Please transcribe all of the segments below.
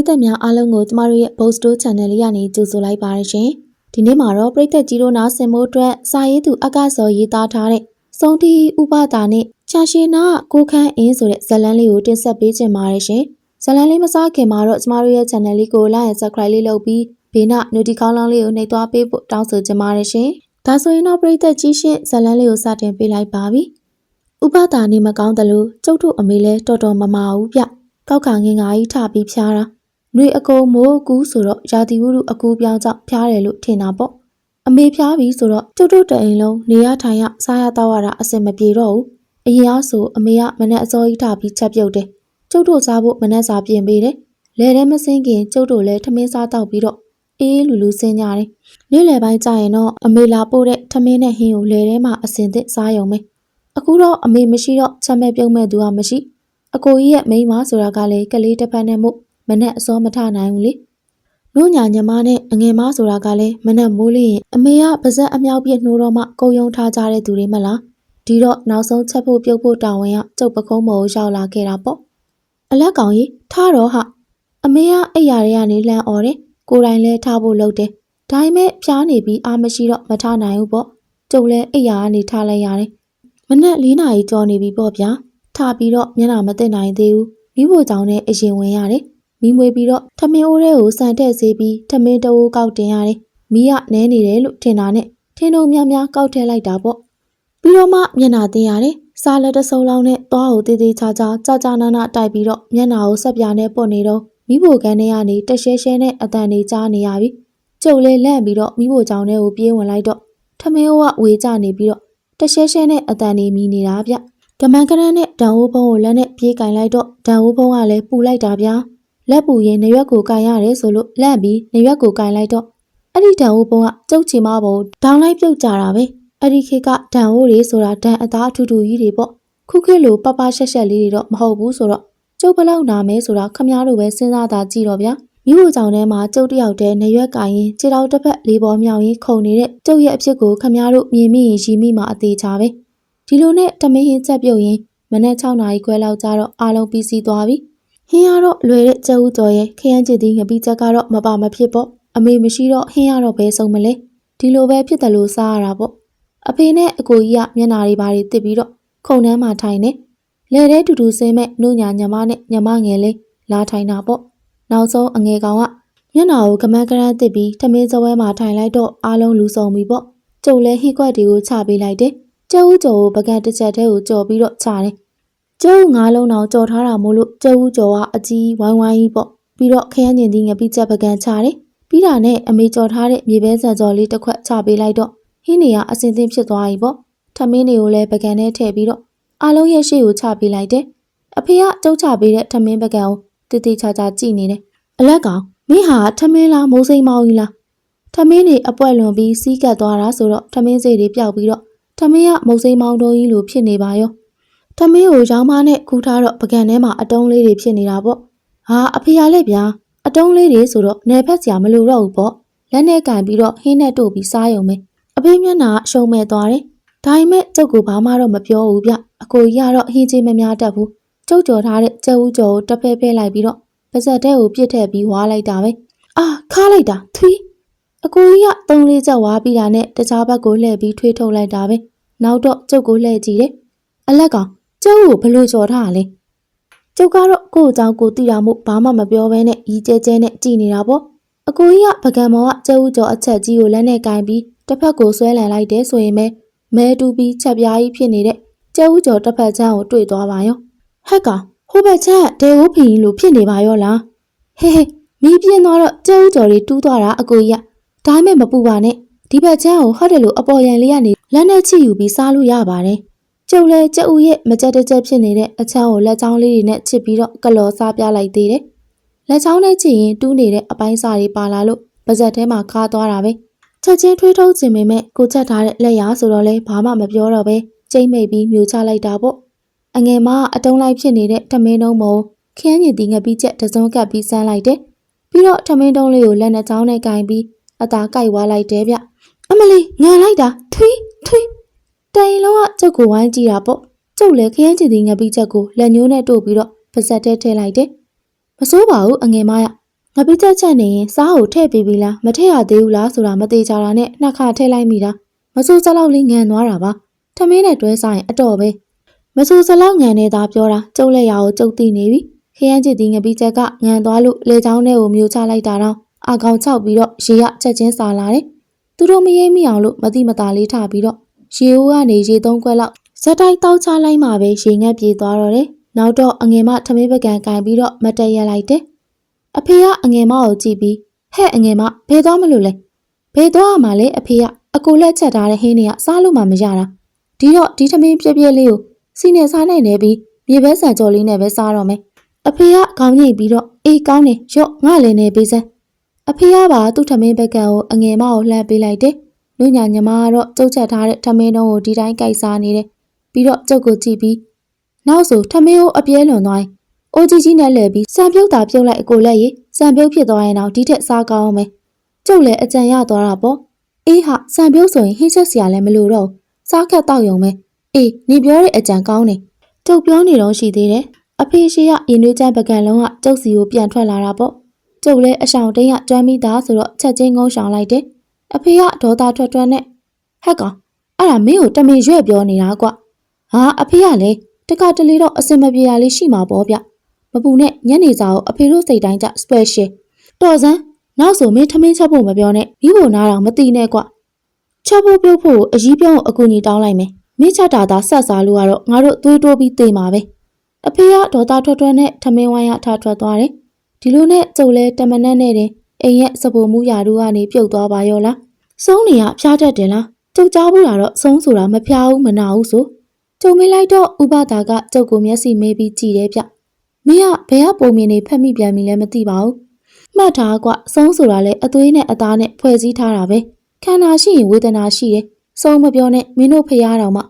ရိသတ်များအားလုံးကိုကျမတို့ရဲ့ Boss Store Channel လေးကနေကြိုဆိုလိုက်ပါရရှင်။ဒီနေ့မှာတော့ပရိသတ်ကြီးတို့နားဆင်ဖို့အတွက်စာရေးသူအကစောရေးသားထားတဲ့စုံတီဥပဒါနဲ့ချာရှင်နာကိုခန့်အင်းဆိုတဲ့ဇာတ်လမ်းလေးကိုတင်ဆက်ပေးခြင်းပါတယ်ရှင်။ဇာတ်လမ်းလေးမစခင်မှာတော့ကျမတို့ရဲ့ channel လေးကို like and subscribe လေးလုပ်ပြီးဘေးနာ notification ကောင်းလေးကိုနှိပ်သွားပေးဖို့တောင်းဆိုချင်ပါတယ်ရှင်။ဒါဆိုရင်တော့ပရိသတ်ကြီးရှင်ဇာတ်လမ်းလေးကိုစတင်ပေးလိုက်ပါပြီ။ဥပဒါနေမကောင်းတယ်လို့ကျုပ်တို့အမေလဲတော်တော်မမာဘူးဗျကောက်ခါငင်ငါကြီးထပြီးဖျားတာ ຫນွေအကုံမိုးအကူးဆိုတော့ရာသီဥတုအကူပြောင်းကြောင့်ဖျားတယ်လို့ထင်တာပေါ့အမေဖျားပြီဆိုတော့ကျုပ်တို့တအိမ်လုံးနေရထိုင်ရစားရတော့ရတာအဆင်မပြေတော့ဘူးအရင်ကဆိုအမေကမနဲ့အစောကြီးထပြီးချက်ပြုတ်တယ်ကျုပ်တို့စားဖို့မနဲ့စားပြင်ပေးတယ်လဲထဲမစင်းခင်ကျုပ်တို့လည်းထမင်းစားတော့ပြီးတော့အေးလူလူစင်းကြတယ်နေ့လယ်ပိုင်းကျရင်တော့အမေလာပို့တဲ့ထမင်းနဲ့ဟင်းကိုလဲထဲမှာအစင်သစ်စားရုံပဲအခုတော့အမေမရှိတော့ချက်မဲ့ပြုံးမဲ့သူကမရှိအကိုကြီးရဲ့မိန်းမဆိုတာကလည်းကလေးတစ်ဖက်နဲ့မို့ မနဲ့အစောမထနိုင်ဘူးလေနို့ညာညီမနဲ့အငယ်မဆိုတာကလည်းမနဲ့မိုးလေးရင်အမေကပါဇက်အမြောက်ပြစ်နှိုးတော့မှကုံယုံထားကြတဲ့သူတွေမလားဒီတော့နောက်ဆုံးချက်ဖို့ပြုတ်ဖို့တောင်းဝင်ကကျုပ်ပကုံးမော်ကိုရောက်လာခဲ့တာပေါ့အလက်ကောင်ကြီးထားတော့ဟာအမေကအိယာတွေကနေလှမ်းអော်တယ်ကိုယ်တိုင်လဲထားဖို့လုပ်တယ်ဒါပေမဲ့ဖျားနေပြီးအာမရှိတော့မထနိုင်ဘူးပေါ့ကျုပ်လဲအိယာကနေထားလိုက်ရတယ်မနက်၄နာရီကျော်နေပြီပေါ့ဗျာထပြီးတော့မျက်နှာမသိနိုင်သေးဘူးမိဖို့ကြောင့်နဲ့အရင်ဝင်ရတယ် မိမွေပြီးတော့ထမင်းအိုးထဲကိုစံတက်စေးပြီးထမင်းတအိုးကောက်တင်ရတယ်မိကနဲနေတယ်လို့ထင်တာနဲ့ထင်းတို့များများကောက်ထည့်လိုက်တာပေါ့ပြီးတော့မှမျက်နှာသိရတယ်စားလက်တစ်စုံလောက်နဲ့သွားကိုတေးသေးချာချာကြာကြာနာနာတိုက်ပြီးတော့မျက်နှာကိုဆက်ပြာနဲ့ပုတ်နေတော့မိဖို့ကန်းထဲကနေတရှဲရှဲနဲ့အတန်နေကြားနေရပြီကျုပ်လေးလန့်ပြီးတော့မိဖို့ကြောင့်ထဲကိုပြေးဝင်လိုက်တော့ထမင်းအိုးကဝေကျနေပြီးတော့တရှဲရှဲနဲ့အတန်နေမိနေတာဗျဓမ္မကရန်နဲ့ဒံဝိုးဖုံးကိုလက်နဲ့ပြေးကင်လိုက်တော့ဒံဝိုးဖုံးကလည်းပူလိုက်တာဗျာ လက်ပူရင်နရွက်ကိုကင်ရတယ်ဆိုလို့လန့်ပြီးနရွက်ကိုကင်လိုက်တော့အဲ့ဒီဒံဝိုးဖုံးကကျုပ်ချီမဘုံဒေါင်းလိုက်ပြုတ်ကြတာပဲအဲ့ဒီခေတ်ကဒံဝိုးတွေဆိုတာဒံအသားအထူးထူကြီးတွေပေါ့ခုခေတ်လိုပပရှက်ရှက်လေးတွေတော့မဟုတ်ဘူးဆိုတော့ကျုပ်ဘလောက်နာမဲဆိုတာခမည်းတော်ပဲစဉ်းစားတာကြည့်တော့ဗျာမိဖို့ကြောင့်ထဲမှာကျုပ်တယောက်တည်းနရွက်ကင်ရင်ခြေတော်တစ်ဖက်လေးပေါ်မြောင်ရင်ခုန်နေတဲ့ကျုပ်ရဲ့အဖြစ်ကိုခမည်းတော်မြင်မိရင်ရီမိမှာအသေးချပဲဒီလိုနဲ့တမင်းဟင်းချက်ပြုတ်ရင်မနေ့6နာရီခွဲလောက်ကျတော့အားလုံးပြီးစီးသွားပြီ ဟင်းရတော့လွယ်တဲ့ကျဲဦးကျော်ရဲ့ခရမ်းချစ်သီးငပိချက်ကတော့မပါမဖြစ်ပေါ့အမေမရှိတော့ဟင်းရတော့ဘဲဆုံးမလဲဒီလိုပဲဖြစ်တယ်လို့စားရတာပေါ့အဖေနဲ့အကိုကြီးကမျက်နာတွေပါတွေတစ်ပြီးတော့ခုံနှမ်းမှာထိုင်နေလဲတဲ့တူတူဆင်းမဲ့နှုတ်ညာညမနဲ့ညမငယ်လေးလာထိုင်တာပေါ့နောက်ဆုံးအငယ်ကောင်ကမျက်နာကိုကမန်းကရမ်းတစ်ပြီးထမင်းစပွဲမှာထိုင်လိုက်တော့အားလုံးလူစုံပြီပေါ့ကျုပ်လဲဟင်းခွက်တွေကိုချပေးလိုက်တယ်ကျုပ်ဦးကျော်ကိုပကံတစ်ချက်တည်းကိုကြော်ပြီးတော့ချတယ် ကျုပ်ငါးလုံးတောင်ကြော်ထားတာမို့လို့ကျုပ်ဦးကျော်ကအကြီးဝိုင်းဝိုင်းကြီးပေါ့ပြီးတော့ခရမ်းညင်သီးငပိချက်ပကံချတယ်ပြီးတာနဲ့အမေကြော်ထားတဲ့မြေပဲဆန်ကြော်လေးတစ်ခွက်ချပေးလိုက်တော့ဟင်းတွေကအစင်စင်ဖြစ်သွားပြီပေါ့ထမင်းတွေကိုလည်းပကံနဲ့ထည့်ပြီးတော့အားလုံးရဲ့ရှေ့ကိုချပေးလိုက်တယ်အဖေကကျုပ်ချပေးတဲ့ထမင်းပကံကိုတိတိကျကျကြည့်နေတယ်အလက်ကောင်မင်းဟာထမင်းလားမိုးစိမ်းမောင်းကြီးလားထမင်းတွေအပွက်လွန်ပြီးစီးကပ်သွားတာဆိုတော့ထမင်းစိတ်တွေပျောက်ပြီးတော့ထမင်းကမုတ်စိမ်းမောင်းတော်ကြီးလိုဖြစ်နေပါရော ထမင်းကိုရောင်းမနဲ့ခူးထားတော့ပကံထဲမှာအတုံးလေးတွေဖြစ်နေတာပေါ့ဟာအဖေရလက်ဗျာအတုံးလေးတွေဆိုတော့နယ်ဖက်စရာမလိုတော့ဘူးပေါ့လက်နဲ့ကင်ပြီးတော့ဟင်းနဲ့တို့ပြီးစားရုံပဲအဖေမျက်နှာရှုံမဲ့သွားတယ်ဒါပေမဲ့ကျုပ်ကဘာမှတော့မပြောဘူးဗျအကိုကြီးကတော့ဟင်းချင်းမများတတ်ဘူးကျုပ်ကြော်ထားတဲ့ကျဲဦးကြော်ကိုတစ်ဖဲဖဲလိုက်ပြီးတော့ပါဇက်တဲကိုပြစ်ထည့်ပြီးဝါလိုက်တာပဲအာခါလိုက်တာသွီးအကိုကြီးကသုံးလေးချက်ဝါပြီးတာနဲ့တခြားဘက်ကိုလှည့်ပြီးထွေးထုတ်လိုက်တာပဲနောက်တော့ကျုပ်ကိုလှည့်ကြည့်တယ်အလက်ကောင် ကျုပ်ကိုဘလို့ကြော်ထားရလဲကျုပ်ကတော့ကိုယ့်အကြောင်းကိုသိတာမို့ဘာမှမပြောဘဲနဲ့ရီကျဲကျဲနဲ့ကြည်နေတာပေါ့အကိုကြီးကပကံမော်ကကျဲဦးကျော်အချက်ကြီးကိုလက်နဲ့ကင်ပြီးတစ်ဖက်ကိုဆွဲလန်လိုက်တယ်ဆိုရင်ပဲမဲတူပြီးချက်ပြားကြီးဖြစ်နေတဲ့ကျဲဦးကျော်တစ်ဖက်ချမ်းကိုတွေ့သွားပါရောဟက်ကောင်ဟိုဘက်ချမ်းဒေဝဖီလို့ဖြစ်နေပါရောလားဟေးဟေးမီးပြင်းသွားတော့ကျဲဦးကျော်တွေတူးသွားတာအကိုကြီးကဒါမှမပူပါနဲ့ဒီဘက်ချမ်းကိုဟတ်တယ်လို့အပေါ်ရန်လေးကနေလက်နဲ့ချိယူပြီးစားလို့ရပါတယ် ကျုပ်လဲကျက်ဦးရဲ့မကြက်တစ်ကြက်ဖြစ်နေတဲ့အချမ်းကိုလက်ချောင်းလေးတွေနဲ့ချစ်ပြီးတော့ကလော်စားပြလိုက်သေးတယ်လက်ချောင်းနဲ့ချစ်ရင်တူးနေတဲ့အပိုင်းစာတွေပါလာလို့ပါဇက်ထဲမှာခါသွားတာပဲချက်ချင်းထွေးထုတ်ခြင်းပေမဲ့ကိုချက်ထားတဲ့လက်ရာဆိုတော့လဲဘာမှမပြောတော့ပဲကျိမ့်မိတ်ပြီးမျိုးချလိုက်တာပေါ့အငယ်မကအတုံးလိုက်ဖြစ်နေတဲ့ထမင်းတုံးမုံခရမ်းညင်တီငပိချက်တစုံကပ်ပြီးဆန်းလိုက်တယ်ပြီးတော့ထမင်းတုံးလေးကိုလက်နဲ့ချောင်းနဲ့ကင်ပြီးအသာကိုက်ဝါလိုက်တယ်ဗျအမလီငံလိုက်တာထွီးထွီး တိုင်လုံးကကျုပ်ကိုဝိုင်းကြည့်တာပေါ့ကျုပ်လည်းခရမ်းချင်တီငပိချက်ကိုလက်ညှိုးနဲ့တို့ပြီးတော့ပါဇက်ထဲထည့်လိုက်တယ်မစိုးပါဘူးအငယ်မရငါပိချက်ချက်နေရင်စားကိုထည့်ပေးပြီလားမထည့်ရသေးဘူးလားဆိုတာမသေးကြတာနဲ့နှစ်ခါထည့်လိုက်မိတာမဆိုးစလောက်လေးငံသွားတာပါထမင်းနဲ့တွဲစားရင်အတော်ပဲမဆိုးစလောက်ငံနေတာပြောတာကျုပ်လက်ရကိုကျုပ်သိနေပြီခရမ်းချစ်ဒီငပိချက်ကငံသွားလို့လေချောင်းထဲကိုမျိုးချလိုက်တာတော့အကောင်ချောက်ပြီးတော့ရေရချက်ချင်းစာလာတယ်သူတို့မရိပ်မိအောင်လို့မတိမတာလေးထားပြီးတော့ ရေအိုးကနေရေသုံးခွက်လောက်ဇက်တိုက်တောက်ချလိုက်မှပဲရေငက်ပြေသွားတော့တယ်နောက်တော့အငယ်မထမင်းပကံကင်ပြီးတော့မတက်ရက်လိုက်တယ်အဖေကအငယ်မကိုကြည့်ပြီးဟဲ့အငယ်မဘယ်သွားမလို့လဲဘယ်သွားရမှာလဲအဖေကအကိုလက်ချက်ထားတဲ့ဟင်းတွေကစားလို့မှမရတာဒီတော့ဒီထမင်းပြက်ပြက်လေးကိုစီနဲ့စားနိုင်နေပြီးမြေဘဲဆန်ကြော်လေးနဲ့ပဲစားတော့မယ်အဖေကခေါင်းညိတ်ပြီးတော့အေးကောင်းနေရော့ငါလည်းနေပေးစမ်းအဖေကပါသူ့ထမင်းဘက်ကံကိုအငယ်မကိုလှမ်းပေးလိုက်တယ် လူညာညီမကတော့ကျုပ်ချက်ထားတဲ့ထမင်းတုံးကိုဒီတိုင်းကြိုက်စားနေတယ်ပြီးတော့ကျုပ်ကိုကြည့်ပြီးနောက်ဆိုထမင်းကိုအပြဲလွန်သွားရင်အိုကြီးကြီးနဲ့လဲပြီးစံပြုတ်တာပြုတ်လိုက်အကိုလက်ရည်စံပြုတ်ဖြစ်သွားရင်တော့ဒီထက်စားကောင်းအောင်မယ်ကျုပ်လည်းအကြံရသွားတာပေါ့အေးဟာစံပြုတ်ဆိုရင်ဟင်းချက်စရာလည်းမလိုတော့ဘူးစားခက်တော့ယုံပဲအေးနေပြောတဲ့အကြံကောင်းတယ်ကျုပ်ပြောနေတော့ရှိသေးတယ်အဖေရှိရရင်နှွေးချမ်းပကံလုံးကကျုပ်စီကိုပြန်ထွက်လာတာပေါ့ကျုပ်လည်းအဆောင်တိန်ကကျွမ်းမိသားဆိုတော့ချက်ချင်းငုံရှောင်လိုက်တယ် အဖေကဒေါသထွက်ထွက်နဲ့ဟက်ကောင်အဲ့ဒါမင်းကိုတမင်ရွဲ့ပြောနေတာကွာဟာအဖေကလည်းတခါတလေတော့အစင်မပြေတာလေးရှိမှာပေါ့ဗျမပူနဲ့ညနေစာကိုအဖေတို့စိတ်တိုင်းကြ special တော်စမ်းနောက်ဆိုမင်းထမင်းချက်ဖို့မပြောနဲ့မိဖို့နားတော့မသိနဲ့ကွချက်ဖို့ပြုတ်ဖို့အကြီးပြောင်းအကူကြီးတောင်းလိုက်မယ်မင်းချက်တာသာဆက်စားလို့ကတော့ငါတို့သွေးတိုးပြီးတေးမှာပဲအဖေကဒေါသထွက်ထွက်နဲ့ထမင်းဝိုင်းရထထွက်သွားတယ်ဒီလိုနဲ့ကျုပ်လဲတမနက်နဲ့တင် အိမ်ရဲ့စပုံမှုရာတို့ကနေပြုတ်သွားပါရောလားစုံးနေရဖျားတတ်တယ်လားကျုပ်ကြားဘူးတာတော့စုံးဆိုတာမဖျားဘူးမနာဘူးဆိုကျုံမေးလိုက်တော့ဥပဒါကကျုပ်ကိုမျက်စိမေးပြီးကြည်တယ်ဗျမင်းကဘယ်ကပုံမြင်နေဖက်မိပြန်ပြီလဲမသိပါဘူး။မှတ်ထားကွ။ဆုံးဆိုတာလဲအသွေးနဲ့အသားနဲ့ဖွဲ့စည်းထားတာပဲ။ခန္ဓာရှိရင်ဝေဒနာရှိတယ်။ဆုံးမပြောနဲ့မင်းတို့ဖျားတော်မှ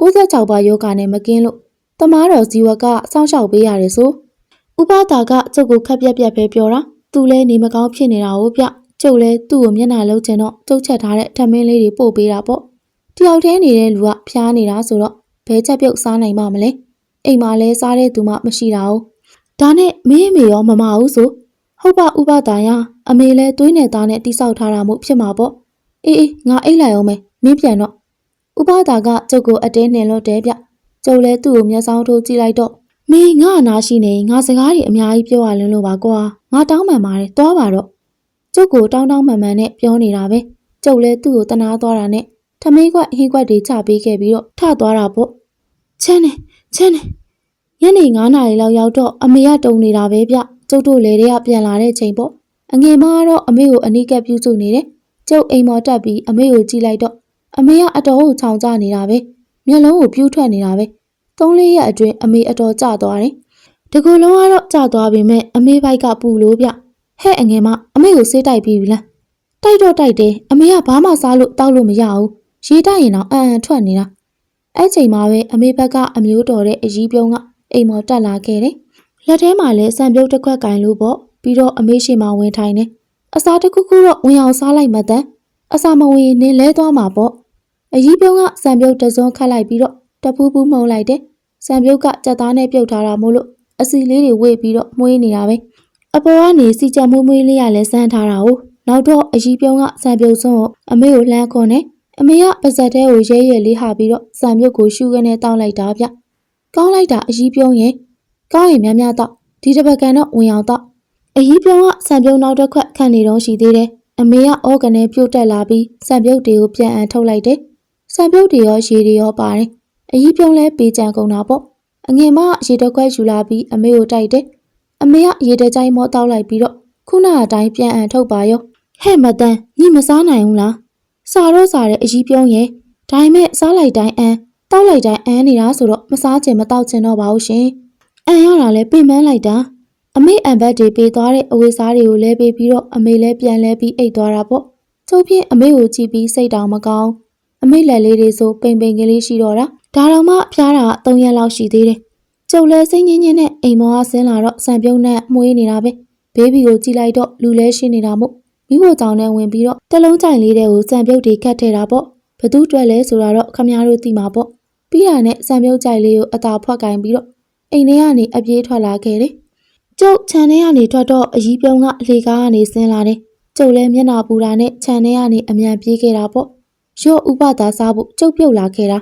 96ပါးယောဂနဲ့မကင်းလို့တမားတော်ဇီဝကစောင့်ရှောက်ပေးရတယ်ဆို။ဥပဒါကကျုပ်ကိုခက်ပြက်ပြက်ပဲပြောတာ။ သူလဲနေမကောင်းဖြစ်နေတာဟုတ်ဗျ။ကျုပ်လဲသူ့ကိုမျက်နှာလုံးချင်တော့ကျုပ်ချက်ထားတဲ့ထမင်းလေးတွေပို့ပေးတာပေါ့။တယောက်တည်းနေတဲ့လူကဖျားနေတာဆိုတော့ဘဲချက်ပြုတ်စားနိုင်မှမလဲ။အိမ်မှာလဲစားတဲ့သူမှမရှိတာ哦ဒါနဲ့မင်းအမေရောမမဘူးဆိုဟုတ်ပါဥပဒါယအမေလဲသွေးနဲ့သားနဲ့တိဆောက်ထားတာမို့ဖြစ်မှာပေါ့အေးအေးငါအိတ်လိုက်အောင်မယ်မင်းပြန်တော့ဥပဒါကကျုပ်ကိုအတင်းနှင်လို့တဲဗျကျုပ်လဲသူ့ကိုမျက်စောင်းထိုးကြည့်လိုက်တော့ မင်းငါအနာရှိနေငါစကားတွေအများကြီးပြောရလင်းလို့ပါကွာငါတောင်းပန်ပါတယ်သွားပါတော့ကျုပ်ကိုတောင်းတောင်းမှန်မှန်နဲ့ပြောနေတာပဲကျုပ်လဲသူ့ကိုတနာသွားတာနဲ့ထမင်းခွက်အဟင်းခွက်တွေချပေးခဲ့ပြီးတော့ထသွားတာပေါ့ချမ်းနေချမ်းနေညနေ9နာရီလောက်ရောက်တော့အမေကတုံနေတာပဲဗျကျုပ်တို့လေတွေကပြန်လာတဲ့ချိန်ပေါ့အငယ်မကတော့အမေကိုအနီးကပ်ပြုစုနေတယ်ကျုပ်အိမ်မော်တက်ပြီးအမေကိုကြည့်လိုက်တော့အမေကအတော်ကိုခြောင်ကျနေတာပဲမျက်လုံးကိုပြူးထွက်နေတာပဲ သုံးလေးရက်အတွင်းအမေအတော်ကျသွားတယ်တကူလုံးကတော့ကျသွားပြီမဲ့အမေဘိုက်ကပူလို့ဗျဟဲ့အငယ်မအမေကိုစေးတိုက်ပြီးပြီလားတိုက်တော့တိုက်တယ်အမေကဘာမှစားလို့တောက်လို့မရဘူးရေတိုက်ရင်တော့အန်အန်ထွက်နေတာအဲ့ချိန်မှာပဲအမေဘက်ကအမျိုးတော်တဲ့အကြီးပြုံးကအိမ်မော်တက်လာခဲ့တယ်။လက်ထဲမှာလည်းစံပြုတ်တစ်ခွက်ကင်လို့ပေါ့ပြီးတော့အမေရှိမှဝင်ထိုင်တယ်။အစာတစ်ခုခုတော့ဝင်အောင်စားလိုက်မှတန်အစာမဝင်ရင်နင်းလဲသွားမှာပေါ့။အကြီးပြုံးကစံပြုတ်တစ်စုံခတ်လိုက်ပြီးတော့တပူးပူးမှုန်လိုက်တယ်။ စံပြုတ်ကကြက်သားနဲ့ပြုတ်ထားတာမို့လို့အစီလေးတွေဝေ့ပြီးတော့မှုေးနေတာပဲ။အပေါ်ကနေစီကြက်မွေးမွေးလေးရလဲစမ်းထားတာ哦။နောက်တော့အကြီးပြုံးကစံပြုတ်စွန်းကိုအမေကိုလှမ်းခွန်တယ်။အမေကပါဇက်တဲကိုရဲရဲလေးဟာပြီးတော့စံမြုပ်ကိုရှူကနေတောက်လိုက်တာဗျ။ကောင်းလိုက်တာအကြီးပြုံးရင်ကောင်းရင်များများတော့ဒီတစ်ပတ်ကန်တော့ဝင်အောင်တော့အကြီးပြုံးကစံပြုံးနောက်တစ်ခွက်ခံနေတော့ရှိသေးတယ်။အမေကအော်ကနေပြုတ်တက်လာပြီးစံပြုတ်တွေကိုပြန်အန်ထုတ်လိုက်တယ်။စံပြုတ်တွေရောရေတွေရောပါတယ်။ အကြီးပြုံးလဲပေးကြံကုန်တာပေါ့။အငယ်မကရေတစ်ခွက်ယူလာပြီးအမေကိုတိုက်တယ်။အမေကရေတကြိုင်မောတောက်လိုက်ပြီးတော့ခုနကအတိုင်းပြန်အန်ထုတ်ပါရော။ဟဲ့မတန်ညီမစားနိုင်ဘူးလား။စားတော့စားတဲ့အကြီးပြုံးရဲ့ဒါပေမဲ့စားလိုက်တိုင်းအန်တောက်လိုက်တိုင်းအန်နေတာဆိုတော့မစားချင်မတောက်ချင်တော့ပါဘူးရှင်အန်ရတာလဲပြင်ပန်းလိုက်တာအမေအန်ဘက်တွေပေးသွားတဲ့အဝေးစားတွေကိုလဲပေးပြီးတော့အမေလဲပြန်လဲပြီးအိတ်သွားတာပေါ့ကျုပ်ဖြင့်အမေကိုကြည့်ပြီးစိတ်တောင်မကောင်းအမေလက်လေးတွေဆိုပိန်ပိန်ကလေးရှိတော့တာ ဒါတော့မှဖျားတာ3ရက်လောက်ရှိသေးတယ်ကျုပ်လဲစိတ်ငင်းငင်းနဲ့အိမ်မောကဆင်းလာတော့စံပြုံးနဲ့မှုေးနေတာပဲဘေဘီကိုကြည့်လိုက်တော့လူလဲရှင်းနေတာမို့မိဖို့ကြောင့်နဲ့ဝင်ပြီးတော့တလုံးကြိုင်လေးတဲ့ကိုစံပြုတ်တွေကတ်ထဲတာပေါ့ဘသူတွေ့လဲဆိုတာတော့ခမများတို့သိမှာပေါ့ပြီးတာနဲ့စံပြုတ်ကြိုင်လေးကိုအသာဖွက်ကင်ပြီးတော့အိမ်ထဲကနေအပြေးထွက်လာခဲ့တယ်ကျုပ်ခြံထဲကနေထွက်တော့အကြီးပြုံးကအလေကားကနေဆင်းလာတယ်ကျုပ်လည်းမျက်နှာပူတာနဲ့ခြံထဲကနေအမြန်ပြေးခဲ့တာပေါ့ရော့ဥပဒါစားဖို့ကျုပ်ပြုတ်လာခဲ့တာ